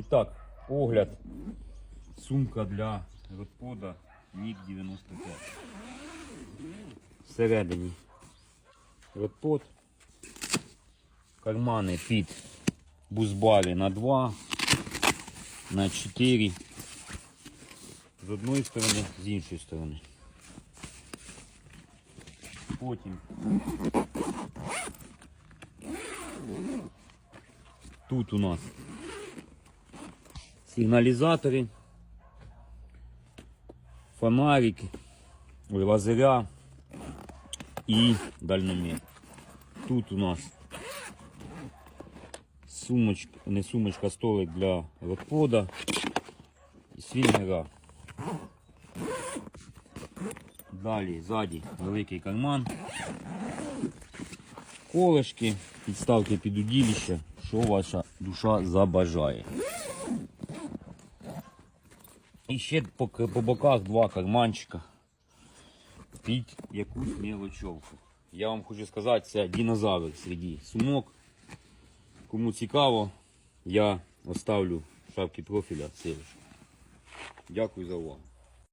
І так, огляд. Сумка для розпода Нік 95. Всередині розпод. Кармани під бузбалі на 2, на 4. З одної сторони, з іншої сторони. Потім тут у нас сигналізатори, фонарики, ой, лазеря і дальномір. Тут у нас сумочка, не сумочка, столик для розплода і свінгера. Далі ззаді великий карман, колешки, підставки під удилище, що ваша душа забажає. І ще по, по боках два карманчика під якусь мелочовку. Я вам хочу сказати, це динозавр серед сумок. Кому цікаво, я оставлю шапки профіля ссылочку. Дякую за увагу.